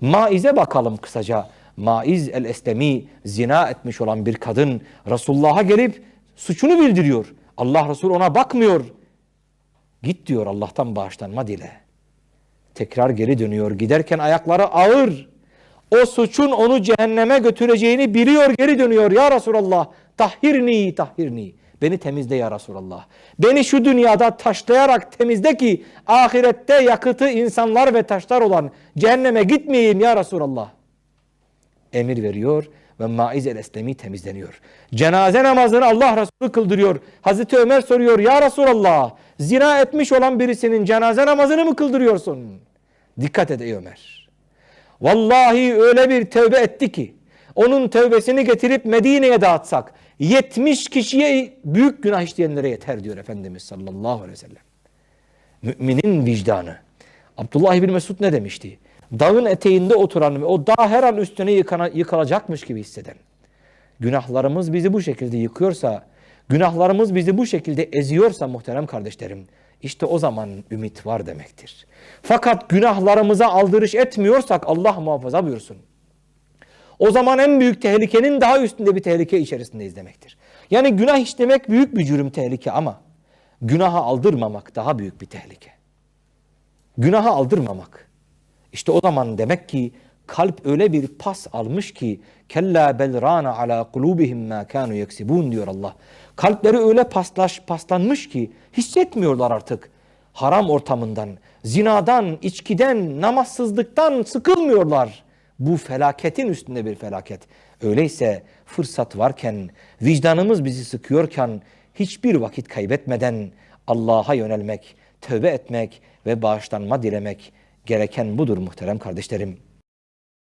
Maiz'e bakalım kısaca. Maiz el-Eslemi zina etmiş olan bir kadın Resulullah'a gelip suçunu bildiriyor. Allah Resulü ona bakmıyor. Git diyor Allah'tan bağışlanma dile. Tekrar geri dönüyor. Giderken ayakları ağır. O suçun onu cehenneme götüreceğini biliyor geri dönüyor. Ya Resulallah tahhirni tahhirni. Beni temizle ya Resulallah. Beni şu dünyada taşlayarak temizle ki ahirette yakıtı insanlar ve taşlar olan cehenneme gitmeyeyim ya Resulallah. Emir veriyor ve Maiz el-Eslemi temizleniyor. Cenaze namazını Allah Resulü kıldırıyor. Hazreti Ömer soruyor ya Resulallah zina etmiş olan birisinin cenaze namazını mı kıldırıyorsun? Dikkat et ey Ömer. Vallahi öyle bir tövbe etti ki onun tövbesini getirip Medine'ye dağıtsak 70 kişiye büyük günah işleyenlere yeter diyor Efendimiz sallallahu aleyhi ve sellem. Müminin vicdanı. Abdullah bin Mesud ne demişti? Dağın eteğinde oturan ve o dağ her an üstüne yıkana, yıkılacakmış gibi hisseden. Günahlarımız bizi bu şekilde yıkıyorsa, günahlarımız bizi bu şekilde eziyorsa muhterem kardeşlerim, işte o zaman ümit var demektir. Fakat günahlarımıza aldırış etmiyorsak Allah muhafaza buyursun. O zaman en büyük tehlikenin daha üstünde bir tehlike içerisindeyiz demektir. Yani günah işlemek büyük bir cürüm tehlike ama günaha aldırmamak daha büyük bir tehlike. Günaha aldırmamak. İşte o zaman demek ki kalp öyle bir pas almış ki kella bel rana ala kulubihim ma kanu yeksibun diyor Allah. Kalpleri öyle paslaş paslanmış ki hissetmiyorlar artık. Haram ortamından, zinadan, içkiden, namazsızlıktan sıkılmıyorlar. Bu felaketin üstünde bir felaket. Öyleyse fırsat varken, vicdanımız bizi sıkıyorken hiçbir vakit kaybetmeden Allah'a yönelmek, tövbe etmek ve bağışlanma dilemek gereken budur muhterem kardeşlerim.